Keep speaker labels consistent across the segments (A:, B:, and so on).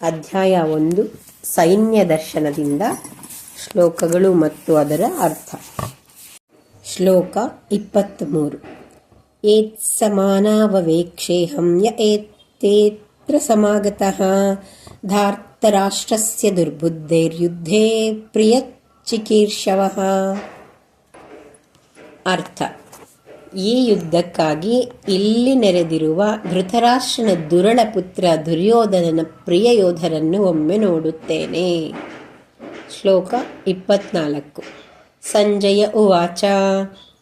A: ಅಧ್ಯಾಯ ಒಂದು, ಸೈನ್ಯ ದರ್ಶನದಿಂದ ಶ್ಲೋಕಗಳು ಮತ್ತು ಅದರ ಅರ್ಥ. ಶ್ಲೋಕ ಇಪ್ಪತ್ತ್ಮೂರು ಏತ್ಸಮಾನಾವವೇಕ್ಷೇಹಂ ಯ ಏತ್ತೇತ್ರ ಸಮಾಗತಃ. ಧಾರ್ತರಾಷ್ಟ್ರಸ್ಯ ದುರ್ಬುದ್ಧೈರ್ಯುದ್ಧೇ ಪ್ರಿಯಚಿಕೀರ್ಷವಃ ಅರ್ಥ. ಈ ಯುದ್ಧಕ್ಕಾಗಿ ಇಲ್ಲಿ ನೆರೆದಿರುವ ಧೃತರಾಷ್ಟ್ರನ ದುರಳ ಪುತ್ರ ದುರ್ಯೋಧನನ ಪ್ರಿಯ ಯೋಧರನ್ನು ಒಮ್ಮೆ ನೋಡುತ್ತೇನೆ. ಶ್ಲೋಕ ಇಪ್ಪತ್ನಾಲ್ಕು. ಸಂಜಯ ಉವಾಚ.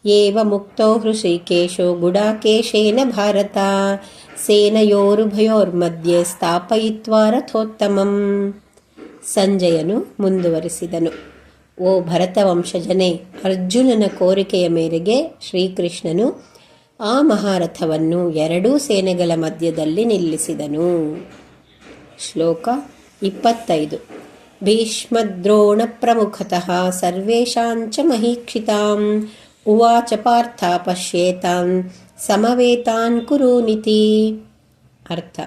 A: ಏವ ಮುಕ್ತೋ ಹೃಷಿಕೇಶೋ ಗುಡಾಕೇಶೇನ ಭಾರತ. ಸೇನಯೋರುಭಯೋರ್ಮಧ್ಯೆ ಸ್ಥಾಪಯಿತ್ವಾ ರಥೋತ್ತಮಂ. ಸಂಜಯನು ಮುಂದುವರಿಸಿದನು. ಓ ಭರತವಂಶಜನೇ, ಅರ್ಜುನನ ಕೋರಿಕೆಯ ಮೇರೆಗೆ ಶ್ರೀಕೃಷ್ಣನು ಆ ಮಹಾರಥವನ್ನು ಎರಡೂ ಸೇನೆಗಳ ಮಧ್ಯದಲ್ಲಿ ನಿಲ್ಲಿಸಿದನು. ಶ್ಲೋಕ ಇಪ್ಪತ್ತೈದು. ಭೀಷ್ಮದ್ರೋಣಪ್ರಮುಖತಃ ಸರ್ವೇಶಾಂಚ ಮಹೀಕ್ಷಿತಾಂ, ಉವಾಚ ಪಾರ್ಥ ಪಶ್ಯೇತಾನ್ ಸಮವೇತಾನ್ ಕುರುನಿತಿ. ಅರ್ಥ.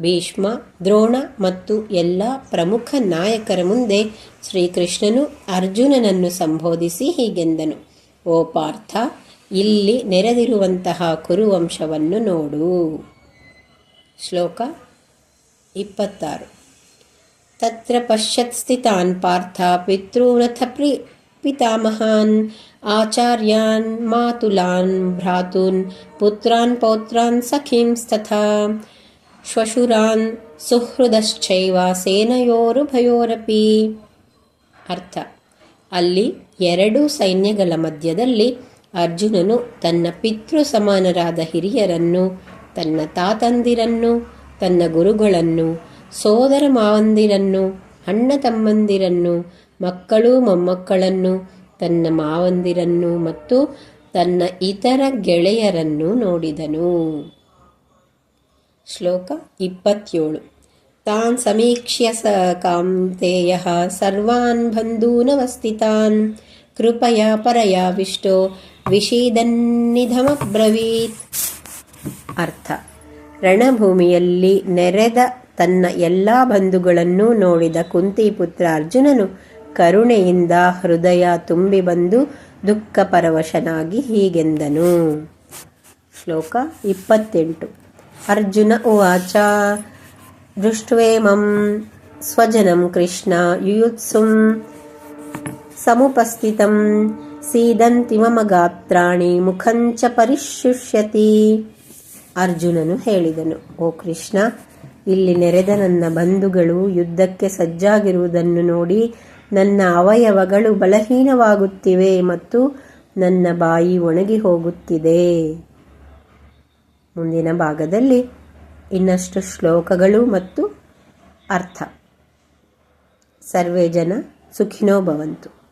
A: ಭೀಷ್ಮ, ದ್ರೋಣ ಮತ್ತು ಎಲ್ಲ ಪ್ರಮುಖ ನಾಯಕರ ಮುಂದೆ ಶ್ರೀಕೃಷ್ಣನು ಅರ್ಜುನನನ್ನು ಸಂಬೋಧಿಸಿ ಹೀಗೆಂದನು. ಓ ಪಾರ್ಥ, ಇಲ್ಲಿ ನೆರೆದಿರುವಂತಹ ಕುರುವಂಶವನ್ನು ನೋಡು. ಶ್ಲೋಕ ಇಪ್ಪತ್ತಾರು. ತತ್ರ ಪಶ್ಯತ್ ಸ್ಥಿತಾನ್ ಪಾರ್ಥ ಪಿತೃನಥ ಪ್ರಿ ಪಿತಾಮಹಾನ್ ಆಚಾರ್ಯಾನ್ ಮಾತುಲಾನ್ ಭ್ರಾತೂನ್ ಪುತ್ರಾನ್ ಪೌತ್ರಾನ್ ಸಖೀಂಸ್ತಥಾ ಶ್ವಶುರಾನ್ ಸುಹೃದಶ್ಚೈವ ಸೇನಯೋರುಭಯೋರಪಿ. ಅರ್ಥ. ಅಲ್ಲಿ ಎರಡು ಸೈನ್ಯಗಳ ಮಧ್ಯದಲ್ಲಿ ಅರ್ಜುನನು ತನ್ನ ಪಿತೃ ಸಮಾನರಾದ ಹಿರಿಯರನ್ನು, ತನ್ನ ತಾತಂದಿರನ್ನು, ತನ್ನ ಗುರುಗಳನ್ನು, ಸೋದರ ಮಾವಂದಿರನ್ನು, ಅಣ್ಣ ತಮ್ಮಂದಿರನ್ನು, ಮಕ್ಕಳು ಮೊಮ್ಮಕ್ಕಳನ್ನು, ತನ್ನ ಮಾವಂದಿರನ್ನು ಮತ್ತು ತನ್ನ ಇತರ ಗೆಳೆಯರನ್ನು ನೋಡಿದನು. ಶ್ಲೋಕ ಇಪ್ಪತ್ತೇಳು. ತಾನ್ ಸಮೀಕ್ಷ್ಯ ಸ ಕಾಂತೆಯ ಸರ್ವಾನ್ ಬಂಧೂನವಸ್ಥಿತಾನ್. ಕೃಪಯ ಪರಯಾವಿಷ್ಟೋ ವಿಷೀದನ್ನಿಧಮಬ್ರವೀತ್. ಅರ್ಥ. ರಣಭೂಮಿಯಲ್ಲಿ ನೆರೆದ ತನ್ನ ಎಲ್ಲ ಬಂಧುಗಳನ್ನು ನೋಡಿದ ಕುಂತಿಪುತ್ರ ಅರ್ಜುನನು ಕರುಣೆಯಿಂದ ಹೃದಯ ತುಂಬಿ ಬಂದು ದುಃಖ ಪರವಶನಾಗಿ ಹೀಗೆಂದನು. ಶ್ಲೋಕ ಇಪ್ಪತ್ತೆಂಟು. ಅರ್ಜುನ ಉವಾಚ. ದೃಷ್ಟ್ವೇಮಂ ಸ್ವಜನಂ ಕೃಷ್ಣ ಯುಯುತ್ಸುಂ ಸಮುಪಸ್ಥಿತಂ ಸೀದಂತಿ ಮಮ ಗಾತ್ರಾಣಿ ಮುಖಂಚ ಪರಿಶುಷ್ಯತಿ. ಅರ್ಜುನನು ಹೇಳಿದನು, ಓ ಕೃಷ್ಣ, ಇಲ್ಲಿ ನೆರೆದ ನನ್ನ ಬಂಧುಗಳು ಯುದ್ಧಕ್ಕೆ ಸಜ್ಜಾಗಿರುವುದನ್ನು ನೋಡಿ ನನ್ನ ಅವಯವಗಳು ಬಲಹೀನವಾಗುತ್ತಿವೆ ಮತ್ತು ನನ್ನ ಬಾಯಿ ಒಣಗಿ ಹೋಗುತ್ತಿದೆ. ಮುಂದಿನ ಭಾಗದಲ್ಲಿ ಇನ್ನಷ್ಟು ಶ್ಲೋಕಗಳು ಮತ್ತು ಅರ್ಥ. ಸರ್ವೇ ಜನ ಸುಖಿನೋ ಭವಂತು.